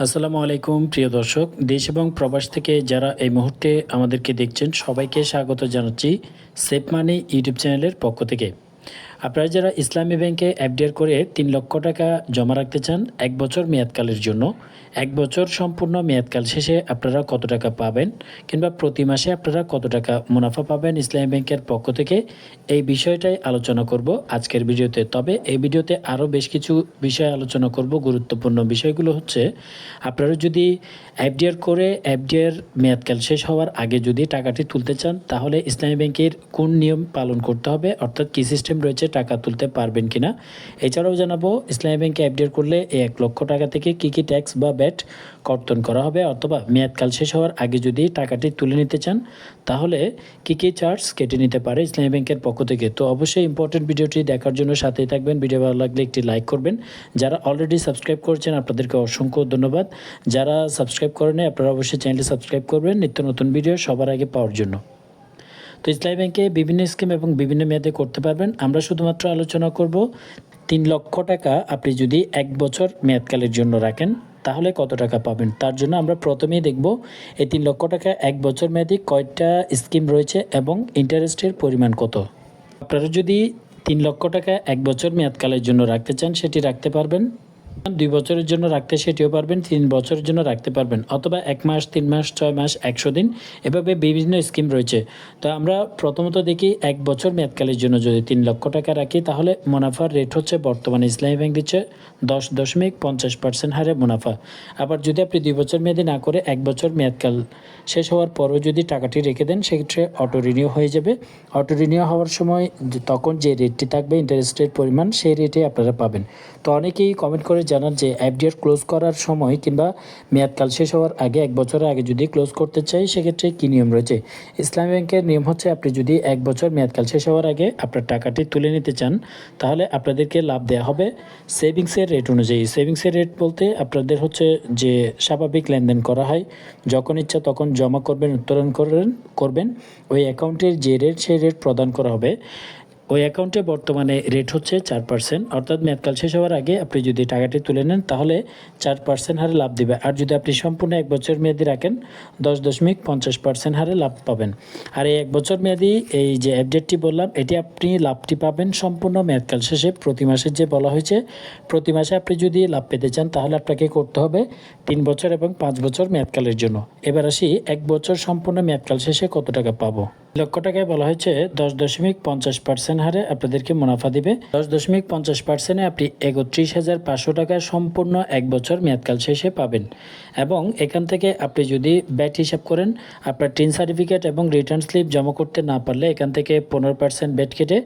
আসসালামু আলাইকুম, প্রিয় দর্শক। দেশ এবং প্রবাস থেকে যারা এই মুহূর্তে আমাদেরকে দেখছেন, সবাইকে স্বাগত জানাচ্ছি সেফ মানি ইউটিউব চ্যানেলের পক্ষ থেকে। আপনারা যারা ইসলামী ব্যাংকে এফডিআর করে তিন লক্ষ টাকা জমা রাখতে চান, এক বছর মেয়াদকালের জন্য। এক বছর সম্পূর্ণ মেয়াদকাল শেষে আপনারা কত টাকা পাবেন কিংবা প্রতি মাসে আপনারা কত টাকা মুনাফা পাবেন ইসলামী ব্যাংকের পক্ষ থেকে, এই বিষয়টাই আলোচনা করব আজকের ভিডিওতে। তবে এই ভিডিওতে আরও বেশ কিছু বিষয় আলোচনা করব। গুরুত্বপূর্ণ বিষয়গুলো হচ্ছে, আপনারা যদি এফডিআর করে এফডিআর মেয়াদকাল শেষ হওয়ার আগে যদি টাকাটি তুলতে চান, তাহলে ইসলামী ব্যাংকের কোন নিয়ম পালন করতে হবে? অর্থাৎ কী সিস্টেম রয়েছে? টাকা তুলতে পারবেন কিনা? এছাড়াও জানাব, ইসলামী ব্যাংকে এফডিআর করলে এই এক লক্ষ টাকা থেকে কি কি ট্যাক্স বা ব্যাট কর্তন করা হবে অথবা মেয়াদকাল শেষ হওয়ার আগে যদি টাকাটি তুলে নিতে চান, তাহলে কী কী চার্জ কেটে নিতে পারে ইসলামী ব্যাংকের পক্ষ থেকে? তো অবশ্যই ইম্পর্টেন্ট ভিডিওটি দেখার জন্য সাথেই থাকবেন। ভিডিও ভালো লাগলে একটি লাইক করবেন। যারা অলরেডি সাবস্ক্রাইব করেছেন, আপনাদেরকে অসংখ্য ধন্যবাদ। যারা সাবস্ক্রাইব করেন আপনারা অবশ্যই চ্যানেলটি সাবস্ক্রাইব করবেন। নিত্য নতুন ভিডিও সবার আগে পাওয়ার জন্য। তো ইসলামী ব্যাংকে বিভিন্ন স্কিম এবং বিভিন্ন মেয়াদে করতে পারবেন। আমরা শুধুমাত্র আলোচনা করব, তিন লক্ষ টাকা আপনি যদি এক বছর মেয়াদকালের জন্য রাখেন, তাহলে কত টাকা পাবেন? তার জন্য আমরা প্রথমেই দেখব, এই তিন লক্ষ টাকা এক বছর মেয়াদি কয়টা স্কিম রয়েছে এবং ইন্টারেস্টের পরিমাণ কত? আপনারা যদি তিন লক্ষ টাকা এক বছর মেয়াদকালের জন্য রাখতে চান, সেটি রাখতে পারবেন। দুই বছরের জন্য রাখতে সেটিও পারবেন, তিন বছরের জন্য রাখতে পারবেন, অথবা এক মাস, তিন মাস, ছয় মাস, একশো দিন, এভাবে বিভিন্ন স্কিম রয়েছে। তো আমরা প্রথমত দেখি এক বছর মেয়াদকালের জন্য যদি তিন লক্ষ টাকা রাখি, তাহলে মুনাফার রেট হচ্ছে বর্তমানে ইসলামী ব্যাংক দিচ্ছে দশ দশমিক পঞ্চাশ পার্সেন্ট হারে মুনাফা। আবার যদি আপনি দুই বছর মেয়াদি না করে এক বছর মেয়াদকাল শেষ হওয়ার পরও যদি টাকাটি রেখে দেন, সেক্ষেত্রে অটো রিনিউ হয়ে যাবে। অটো রিনিউ হওয়ার সময় তখন যে রেটটি থাকবে, ইন্টারেস্টের পরিমাণ, সেই রেটে আপনারা পাবেন। তো অনেকেই কমেন্ট করে জানান যে এফডিআর ক্লোজ করার সময় কিংবা মেয়াদকাল শেষ হওয়ার আগে, এক বছরের আগে যদি ক্লোজ করতে চাই সেক্ষেত্রে কী নিয়ম রয়েছে? ইসলামী ব্যাংকের নিয়ম হচ্ছে, আপনি যদি এক বছর মেয়াদকাল শেষ হওয়ার আগে আপনার টাকাটি তুলে নিতে চান, তাহলে আপনাদেরকে লাভ দেওয়া হবে সেভিংসের রেট অনুযায়ী। সেভিংসের রেট বলতে আপনাদের হচ্ছে যে স্বাভাবিক লেনদেন করা হয়, যখন ইচ্ছা তখন জমা করবেন, উত্তোলন করেন, করবেন। ওই অ্যাকাউন্টের যে রেট, সেই রেট প্রদান করা হবে। ওই অ্যাকাউন্টে বর্তমানে রেট হচ্ছে চার পার্সেন্ট অর্থাৎ মেয়াদকাল শেষ হওয়ার আগে আপনি যদি টাকাটি তুলে নেন, তাহলে চার পার্সেন্ট হারে লাভ দিবে। আর যদি আপনি সম্পূর্ণ এক বছর মেয়াদি রাখেন, দশ দশমিক পঞ্চাশ পার্সেন্ট হারে লাভ পাবেন। আর এই এক বছর মেয়াদি, এই যে অ্যাপডেটটি বললাম, এটি আপনি লাভটি পাবেন সম্পূর্ণ মেয়াদকাল শেষে। প্রতি মাসের যে বলা হয়েছে, প্রতি মাসে আপনি যদি লাভ পেতে চান, তাহলে আপনাকে করতে হবে তিন বছর এবং পাঁচ বছর মেয়াদকালের জন্য। এবার আসি, এক বছর সম্পূর্ণ মেয়াদকাল শেষে কত টাকা পাবো? লক্ষ টাকায় বলা হয়েছে দশ দশমিক পঞ্চাশ পার্সেন্ট হারে আপনাদেরকে মুনাফা দিবে। দশ দশমিক পঞ্চাশ পার্সেন্টে আপনি একত্রিশ হাজার পাঁচশো টাকা সম্পূর্ণ এক বছর মেয়াদকাল শেষে পাবেন। এবং এখান থেকে আপনি যদি ব্যাট হিসাব করেন, আপনার টিন সার্টিফিকেট এবং রিটার্ন স্লিপ জমা করতে না পারলে এখান থেকে পনেরো পার্সেন্ট ব্যাট কেটে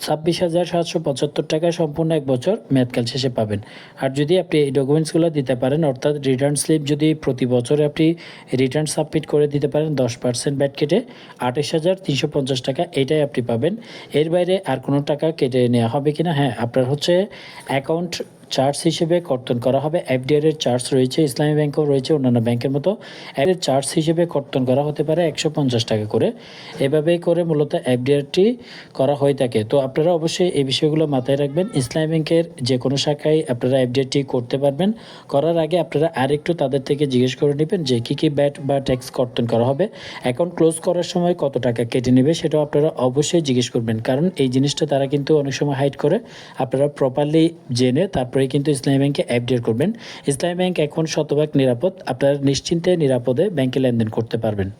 ছাব্বিশ হাজার সাতশো পঁচাত্তর টাকা সম্পূর্ণ এক বছর মেয়াদকাল শেষে পাবেন। আর যদি আপনি এই ডকুমেন্টসগুলো দিতে পারেন, অর্থাৎ রিটার্ন স্লিপ যদি প্রতি বছরে আপনি রিটার্ন সাবমিট করে দিতে পারেন, দশ পার্সেন্ট ব্যাট কেটে আঠাশ হাজার তিনশো পঞ্চাশ টাকা, এটাই আপনি পাবেন। এর বাইরে আর কোনো টাকা কেটে নেওয়া হবে কিনা হ্যাঁ আপনার হচ্ছে অ্যাকাউন্ট চার্জ হিসেবে কর্তন করা হবে। এফডিআর এর চার্জ রয়েছে, ইসলামী ব্যাংকও রয়েছে অন্যান্য ব্যাংকের মতো। এর চার্জ হিসেবে কর্তন করা হতে পারে একশো পঞ্চাশ টাকা করে। এভাবেই করে মূলত এফডিআরটি করা হয়ে থাকে। তো আপনারা অবশ্যই এই বিষয়গুলো মাথায় রাখবেন। ইসলামী ব্যাংকের যে কোনো শাখায় আপনারা এফডিআরটি করতে পারবেন। করার আগে আপনারা আরেকটু তাদের থেকে জিজ্ঞেস করে নেবেন যে কী কী ব্যাট বা ট্যাক্স কর্তন করা হবে। অ্যাকাউন্ট ক্লোজ করার সময় কত টাকা কেটে নেবে সেটাও আপনারা অবশ্যই জিজ্ঞেস করবেন। কারণ এই জিনিসটা তারা কিন্তু অনেক সময় হাইড করে। আপনারা প্রপারলি জেনে তারপরে কিন্তু ইসলামী ব্যাংকে অ্যাপডেট করবেন। ইসলামী ব্যাংক এখন শতভাগ নিরাপদ। আপনারা নিশ্চিন্তে নিরাপদে ব্যাংকে লেনদেন করতে পারবেন।